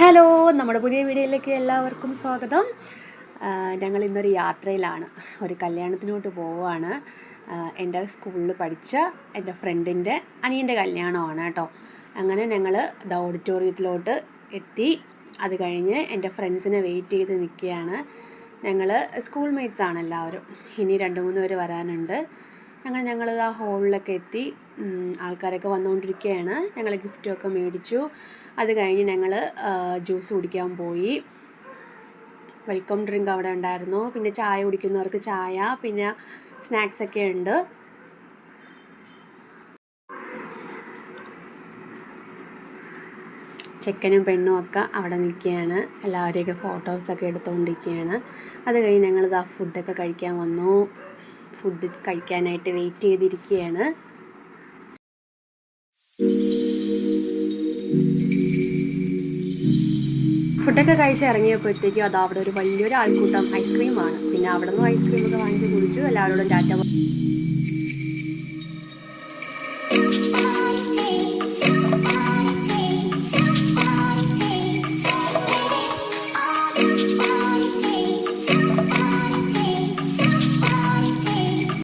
Hello നമ്മുടെ പുതിയ വീഡിയോയിലേക്ക് എല്ലാവർക്കും സ്വാഗതം. ഞങ്ങൾ ഇന്നൊരു യാത്രയിലാണ്. ഒരു കല്യാണത്തിനോട്ട് പോവുകയാണ്. എന്റെ സ്കൂളിൽ പഠിച്ച എന്റെ ഫ്രണ്ടിന്റെ അനിയന്റെ കല്യാണമാണ് കേട്ടോ. അങ്ങനെ ഞങ്ങൾ ദ ഓഡിറ്റോറിയത്തിലോട്ട് എത്തി. അത് കഴിഞ്ഞ് എന്റെ ഫ്രണ്ട്സിനെ വെയിറ്റ് ചെയ്ത് നിൽക്കുകയാണ്. ഞങ്ങൾ സ്കൂൾ മേറ്റ്സ് ആണ് എല്ലാവരും. ഇനി രണ്ട് മൂന്ന് പേര് വരാനുണ്ട്. ഞങ്ങൾ ആ ഹോളിലൊക്കെ എത്തി. ആൾക്കാരൊക്കെ വന്നുകൊണ്ടിരിക്കുകയാണ് ഞങ്ങൾ ഗിഫ്റ്റൊക്കെ മേടിച്ചു. അത് കഴിഞ്ഞ് ഞങ്ങൾ ജ്യൂസ് കുടിക്കാൻ പോയി. വെൽക്കം ഡ്രിങ്ക് അവിടെ ഉണ്ടായിരുന്നു. പിന്നെ ചായ കുടിക്കുന്നവർക്ക് ചായ പിന്നെ സ്നാക്സ് ഒക്കെ ഉണ്ട്. ചെക്കനും പെണ്ണും ഒക്കെ അവിടെ നിൽക്കുകയാണ്. എല്ലാവരെയൊക്കെ ഫോട്ടോസൊക്കെ എടുത്തുകൊണ്ടിരിക്കുകയാണ് അത് കഴിഞ്ഞ് ഞങ്ങളിത് ആ ഫുഡൊക്കെ കഴിക്കാൻ വന്നു. ഫുഡ് കഴിക്കാനായിട്ട് വെയിറ്റ് ചെയ്തിരിക്കുകയാണ്. ഫുഡൊക്കെ കഴിച്ച് ഇറങ്ങിയപ്പോഴത്തേക്കും അത് അവിടെ ഒരു വലിയൊരു ആൾക്കൂട്ടം ഐസ്ക്രീമാണ് പിന്നെ അവിടെ നിന്നും ഐസ്ക്രീമൊക്കെ വാങ്ങിച്ച് കുടിച്ചു. എല്ലാവരോടും ടാറ്റ പ-